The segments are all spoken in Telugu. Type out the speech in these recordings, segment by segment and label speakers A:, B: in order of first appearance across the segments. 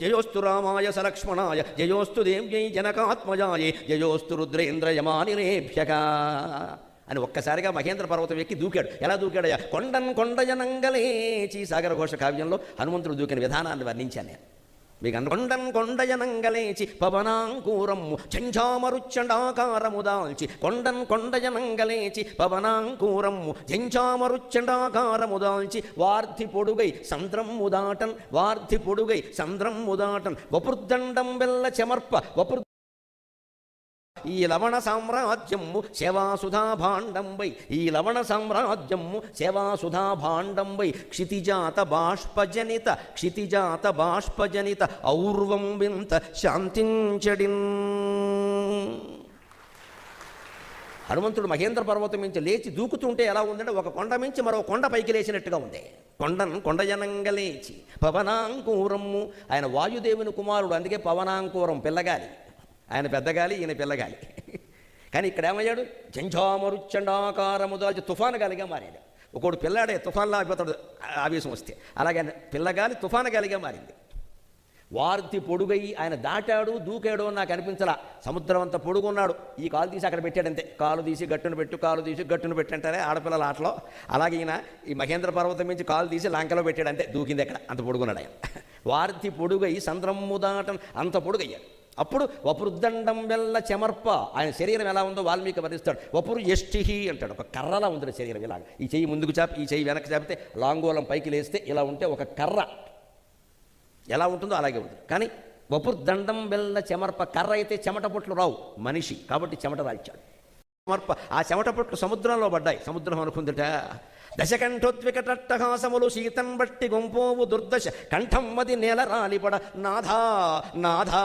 A: జయోస్తు రామాయ సలక్ష్మణాయ జయోస్తు దేవ్యై జనకాత్మజాయే జయోస్తు రుద్రేంద్రయమానిరేభ్యక అని ఒక్కసారిగా మహేంద్ర పర్వతం ఎక్కి దూకాడు. ఎలా దూకాడయ్యా? కొండన్ కొండయనంగలేచి సాగర ఘోష కావ్యంలో హనుమంతుడు దూకిన విధానాన్ని వర్ణించాను నేను. మీకు కొండయనంగలేచి పవనాంకూరము కొండజనంగలేచి పవనాంకూరమ్ము చెంచామరుచ్చండాకారము దాల్చి. కొండన్ కొండజనంగలేచి పవనాంకూరమ్ము చెంచామరుచ్చండాకారము దాల్చి. వార్ధి పొడుగై సంద్రమ్ము దాటన్ వార్ధి పొడుగై సంద్రమ్ము దాటన్ వపుర్దండం వెల్ల చెమర్ప వపృ ఈ లవణ సామ్రాజ్యము సేవాసుధా భాండంబై ఈ లవణ సామ్రాజ్యము సేవాసుధా భాండంబై క్షితిజాత బాష్పజనిత క్షితిజాత బాష్పజనిత ఔర్వం వింత శాంతించడిన్ హనుమంతుడు మహేంద్ర పర్వతం నుంచి లేచి దూకుతుంటే ఎలా ఉందంటే ఒక కొండ మించి మరో కొండ పైకి లేచినట్టుగా ఉంది. కొండను కొండజనంగా లేచి పవనాంకూరము. ఆయన వాయుదేవుని కుమారుడు అందుకే పవనాంకూరం పిల్లగాలి. ఆయన పెద్దగాలి ఈయన పిల్లగాలి. కానీ ఇక్కడ ఏమయ్యాడు? జంఝామరుచండాకారము దాల్చి తుఫాను గాలిగా మారాడు ఒకడు పిల్లాడే తుఫాన్లా అయిపోతాడు ఆవేశం వస్తే. అలాగే ఆయన పిల్లగాలి తుఫాను గాలిగా మారింది. వార్తి పొడుగై ఆయన దాటాడు దూకాడు అని నాకు అనిపించలా. సముద్రం అంత పొడుగున్నాడు. ఈ కాలు తీసి అక్కడ పెట్టాడంతే కాలు తీసి గట్టును పెట్టు కాలు తీసి గట్టును పెట్టంటారే ఆడపిల్లల ఆటలో. అలాగే ఈయన ఈ మహేంద్ర పర్వతం నుంచి కాలు తీసి లంకలో పెట్టాడంతే దూకింది అక్కడ అంత పొడుగున్నాడు ఆయన. వార్తి పొడుగై సంద్రము దాటం అంత పొడుగయ్యాడు. అప్పుడు వపురుదండం వెళ్ళ చెమర్ప. ఆయన శరీరం ఎలా ఉందో వాల్మీకి వర్ణిస్తాడు. వపురు ఎష్టిహి అంటాడు. ఒక కర్రలా ఉంది శరీరం ఇలాగ. ఈ చెయ్యి ముందుకు చాపి ఈ చెయ్యి వెనక్కి చాపితే లాంగోలం పైకి లేస్తే ఇలా ఉంటే ఒక కర్ర. ఎలా ఉంటుందో అలాగే ఉంది కానీ వపుర్దండం వెళ్ళ చెమర్ప కర్ర అయితే చెమట పొట్లు రావు మనిషి. కాబట్టి చెమట రాల్చాడు సమర్ప ఆ చెమట పొట్లు సముద్రంలో పడ్డాయి. సముద్రం అనుకుందిట దశకంఠోద్వికటట్టహాసములు శీతం బట్టి గుంపోవు దుర్దశ కంఠం మది నేల రాలిపడ నాథా నాథా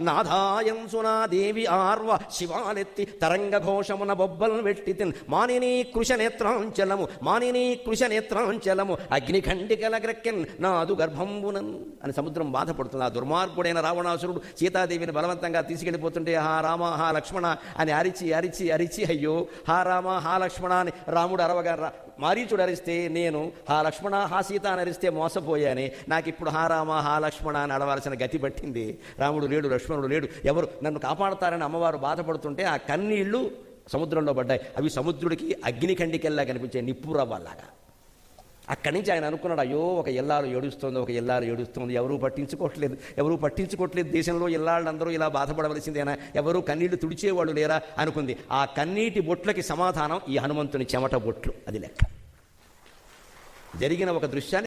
A: నాథాయంసునా దేవి ఆర్వ శివాలెత్తి తరంగ ఘోషమున బొబ్బలను వెట్టి తిన్ మానిని కృష నేత్రాంచలము మానిని కృష నేత్రాంచలము అగ్నిఖండికల గ్రక్కెన్ నాదు గర్భంబునన్ అని సముద్రం బాధపడుతుంది. ఆ దుర్మార్గుడైన రావణాసురుడు సీతాదేవిని బలవంతంగా తీసుకెళ్ళిపోతుంటే హా రామ హా లక్ష్మణ అని అరిచి అరిచి అరిచి అయ్యో హా రామ హా లక్ష్మణ అని రాముడు అరవగా రా- మారీచుడు అరిస్తే నేను హా లక్ష్మణ హా సీత అని అరిస్తే మోసపోయాని నాకు ఇప్పుడు హా రామ హా లక్ష్మణ అని అడవలసిన గతి పట్టింది. రాముడు లేడు లక్ష్మణుడు లేడు ఎవరు నన్ను కాపాడతారని అమ్మవారు బాధపడుతుంటే ఆ కన్నీళ్ళు సముద్రంలో పడ్డాయి. అవి సముద్రుడికి అగ్నికండికెల్లా కనిపించాయి నిప్పురవ్వలాగా అక్కడి నుంచి ఆయన అనుకున్నాడు అయ్యో ఒక ఎల్లాలు ఏడుస్తుంది ఒక ఎల్లాలు ఏడుస్తుంది ఎవరూ పట్టించుకోవట్లేదు ఎవరూ పట్టించుకోవట్లేదు దేశంలో ఎల్లాళ్ళందరూ ఇలా బాధపడవలసిందేనా ఎవరూ కన్నీళ్ళు తుడిచేవాళ్ళు లేరా? అనుకుంది. ఆ కన్నీటి బొట్లకి సమాధానం ఈ హనుమంతుని చెమట బొట్లు అది లెక్క. జరిగిన ఒక దృశ్యాన్ని